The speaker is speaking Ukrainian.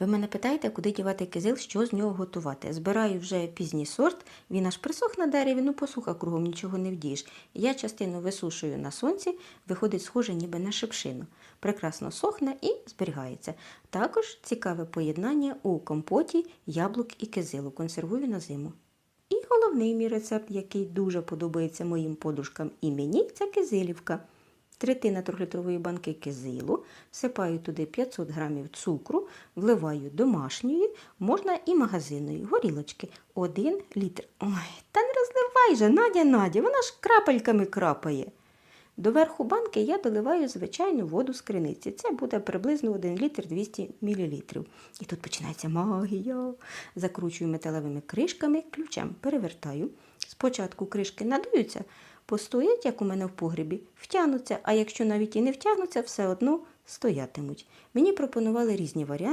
Ви мене питаєте, куди дівати кизил, що з нього готувати. Збираю вже пізній сорт, він аж присох на дереві, ну посуха кругом нічого не вдієш. Я частину висушую на сонці, виходить схоже ніби на шипшину. Прекрасно сохне і зберігається. Також цікаве поєднання у компоті яблук і кизилу. Консервую на зиму. І головний мій рецепт, який дуже подобається моїм подружкам і мені, це кизилівка. Третина трьохлітрової банки кизилу, всипаю туди 500 грамів цукру, вливаю домашньої, можна і магазинної, горілочки, 1 літр. Ой, та не розливай же, Надя, Надя, вона ж крапельками крапає. До верху банки я доливаю звичайну воду з криниці. Це буде приблизно 1 літр 200 мл. І тут починається магія. Закручую металевими кришками, ключем перевертаю. Спочатку кришки надуються, постоять, як у мене в погребі, втягнуться, а якщо навіть і не втягнуться, все одно стоятимуть. Мені пропонували різні варіанти.